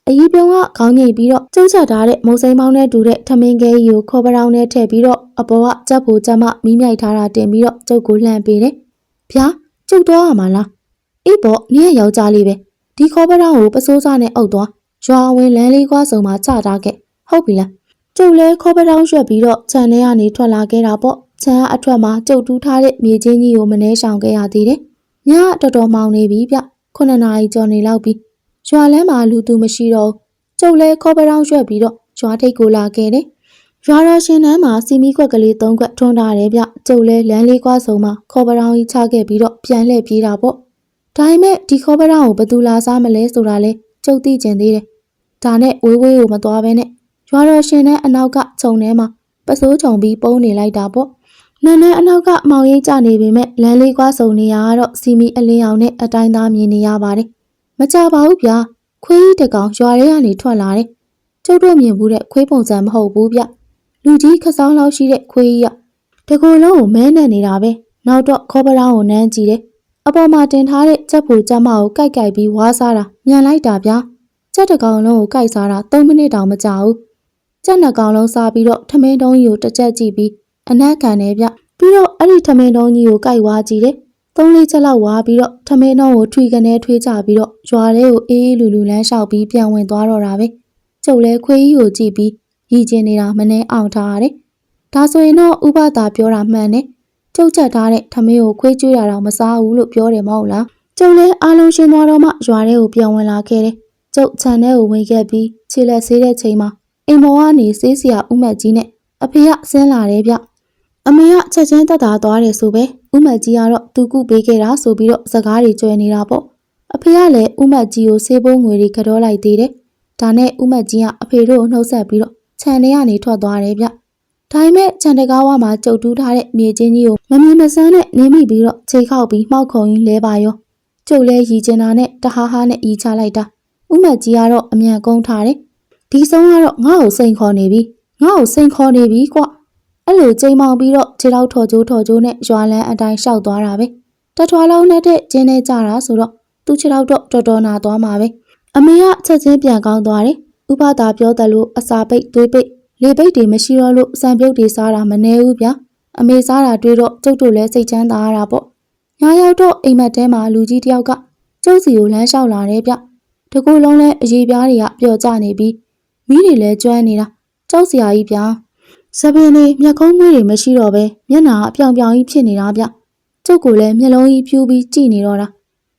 အကြီးပြုံးကခေါင်းငိတ်ပြီးတော့ကျုပ်ချက်ထားတဲ့မုံစိမ်းပေါင်းနဲ့တူတဲ့ထမင်းခဲကြီးကိုခေါ်ပတောင်းနဲ့ထည့်ပြီးတော့အပေါ်ကကြက်ဖို့ကြက်မမီးမြိုက်ထားတာတင်ပြီးတော့ကျုပ်ကိုလှမ်းပေးတယ်ဗျာကျုပ်သွားရမှာလားအေးပေါ့နင်းရဲ့ယောက်ျားလေးပဲဒီခေါ်ပတောင်းကိုပစိုးစားနဲ့အုပ်သွားရွာဝင်လမ်းလေးကွာစုံမှာချထားခဲ့ဟုတ်ပြီလား ကျုပ်လဲခေါ်ပတောင်းရွှက်ပြီးတော့ခြံထဲကနေထွက်လာခဲ့တာပေါ့ခြံကအထွက်မှာကျုပ်တူးထားတဲ့မြေချင်းကြီးကိုမနှဲဆောင်ခဲ့ရသေးတယ်ညကတော်တော်မောင်နေပြီဗျခုနှစ်နာရီကျော်နေလောက်ပြီရွာလမ်းမှာလူသူမရှိတော့ဘူးကျုပ်လဲခေါ်ပတောင်းရွှက်ပြီးတော့ရွာထိပ်ကိုလာခဲ့တယ်ရွာတော်ရှင်တန်းမှာစီမီခွက်ကလေး၃ခွက်ထွန်းထားတယ်ဗျကျုပ်လဲလမ်းလေးကွာစုံမှာခေါ်ပတောင်းကြီးချခဲ့ပြီးတော့ပြန်လှည့်ပြေးတာပေါ့ဒါပေမဲ့ဒီခေါ်ပတောင်းကိုဘယ်သူလာစားမလဲဆိုတာလဲကြုံသိကျင်သေးတယ်။ဒါနဲ့ဝေးဝေးကိုမသွားဘဲနဲ့ ရွာတော်ရှင်နဲ့အနောက်ကခြုံထဲမှာပစိုးခြုံပြီးပုံနေလိုက်တာပေါ့။နန်းနဲ့အနောက်ကမောင်ရိပ်ကြနေပေမဲ့လမ်းလေးကွာစုံနေရတော့စီမီအလင်းအောင်နဲ့အတိုင်းသားမြင်နေရပါတယ်။မကြပါဘူးဗျာ။ခွေးကြီးတစ်ကောင်ရွာထဲကနေထွက်လာတယ်။ကျုပ်တို့မြင်ဘူးတဲ့ခွေးပုံစံမဟုတ်ဘူးဗျ။လူကြီးခစောင်းလောက်ရှိတဲ့ခွေးကြီးကတကူလုံးကိုမဲနဲ့နေတာပဲ။နောက်တော့ခေါ်ပတောင်းကိုနမ်းကြည့်တယ်။အပေါ်မှာတင်ထားတဲ့ကြက်ဖို့ကြက်မကိုကိုက်ကိုက်ပြီးဝါးစားတာမြန်လိုက်တာဗျာကြက်တစ်ကောင်လုံးကိုကိုက်စားတာ3မိနစ်တောင်မကြာဘူး ကြက်နှစ်ကောင်လုံးစားပြီးတော့ထမင်းတုံးကြီးကိုတစ်ချက်ကြည့်ပြီးအနက်ခံတယ်ဗျပြီးတော့အဲ့ဒီထမင်းတုံးကြီးကိုကိုက်ဝါးကြည့်တယ်သုံးလေးချက်လောက်ဝါးပြီးတော့ထမင်းတုံးကိုထွေကနေထွေးချပြီးတော့ရွာထဲကိုအေးအေးလူလူလမ်းလျှောက်ပြီးပြန်ဝင်သွားတော့တာပဲကျုပ်လဲခွေးကြီးကိုကြည့်ပြီးရည်ကျင်နေတာမနှဲအောင်ထားရတယ်ဒါဆိုရင်တော့ဥပဒါပြောတာမှန်တယ်ကျုပ်ချက်ထားတဲ့ထမင်းကိုခွေးကျွေးရတော့မစားဘူးလို့ပြောတယ်မဟုတ်လားကျုပ်လည်းအားလုံးရှင်းသွားတော့မှရွာထဲကိုပြန်ဝင်လာခဲ့တယ်ကျုပ်ခြံထဲကိုဝင်ခဲ့ပြီးခြေလက်ဆေးတဲ့ချိန်မှာ အိမ်ပေါ်ကနေဆေးစရာဥမက်ကြီးနဲ့အဖေကဆင်းလာတယ်ဗျအမေကချက်ချင်းတက်တာသွားတယ်ဆိုပဲဥမက်ကြီးကတော့သူကုပေးခဲ့တာဆိုပြီးတော့စကားတွေကြွယ်နေတာပေါ့အဖေကလည်းဥမက်ကြီးကိုဆေးပိုးငွေတွေကတော့လိုက်သေးတယ်ဒါနဲ့ဥမက်ကြီးကအဖေတို့ကိုနှုတ်ဆက်ပြီးတော့ခြံထဲကနေထွက်သွားတယ်ဗျဒါပေမဲ့ခြံတကားဝါမှာကြုတ်တူးထားတဲ့မြေချင်းကြီးကိုမမြင်မစမ်းနဲ့နင်းမိပြီးတော့ခြေခောက်ပြီးမှောက်ခုံရင်းလဲပါရောကျုပ်လဲရီကျင်တာနဲ့တဟားဟားနဲ့ဤချလိုက်တာဥမက်ကြီးကတော့အမြန်ကုန်းထားတယ် ဒီဆုံးကတော့ငါ့ကိုစိန်ခေါ်နေပြီငါ့ကိုစိန်ခေါ်နေပြီကွအဲ့လိုချိန်မောင်ပြီးတော့ခြေထောက်ထော်ကျိုးထော်ကျိုးနဲ့ရွာလန်းအတိုင်းရှောက်သွားတာပဲတထွားလုံးနဲ့တဲ့ကျင်းနေကြတာဆိုတော့သူ့ခြေထောက်တော့တော်တော်နာသွားမှာပဲအမေကချက်ချင်းပြန်ကောင်းသွားတယ်ဥပဒါပြောတယ်လို့အစာပိတ်သွေးပိတ်လေပိတ်တွေမရှိတော့လို့စံပြုတ်တွေစားတာမနေဘူးဗျာအမေစားတာတွေ့တော့ကျုပ်တို့လည်းစိတ်ချမ်းသာရတာပေါ့ညာရောက်တော့အိမ်မက်ထဲမှာလူကြီးတယောက်ကကျုပ်စီကိုလမ်းလျှောက်လာတယ်ဗျတကူလုံးလည်းအရေးပြားတွေကပျော်ကျနေပြီး မိတွေလည်းကျွမ်းနေတာကျုပ်စီယာကြီးဗျာစပင်းလေးမျက်ခုံးမွေးတွေမရှိတော့ပဲမျက်နှာအပြောင်ပြောင်ကြီးဖြစ်နေတာဗျကျုပ်ကလည်းမျက်လုံးကြီးဖြူးပြီးကြည့်နေတော့တာ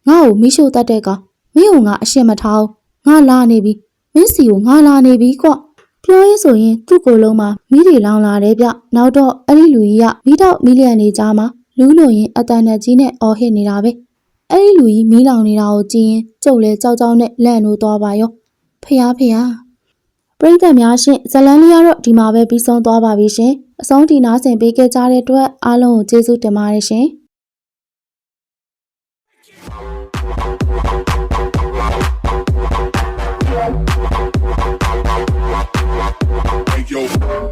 ငါ့ကိုမိရှို့တတ်တဲ့ကောင်မင်းကငါအရှင်မထားဘူးငါလာနေပြီမင်းစီကိုငါလာနေပြီကွပြောရေးဆိုရင်သူ့ကိုယ်လုံးမှာမိတွေလောင်လာတယ်ဗျနောက်တော့အဲ့ဒီလူကြီးကမိတော့မီလီယံနေကြားမှာလူးလို့ရင်အတန်နဲ့ကြီးနဲ့အော်ဟစ်နေတာပဲအဲ့ဒီလူကြီးမီးလောင်နေတာကိုကြည့်ရင်ကျုပ်လဲကြောက်ကြောက်နဲ့လန့်လို့သွားပါရောဖះဖះပ ရိသတ်များရှင်ဇလန်းလေးကတော့ဒီမှာပဲပြီးဆုံးသွားပါပြီရှင်။အဆုံးထိနားဆင်ပေးခဲ့ကြတဲ့အတွက်အားလုံးကိုကျေးဇူးတင်ပါတယ်ရှင်။ yo.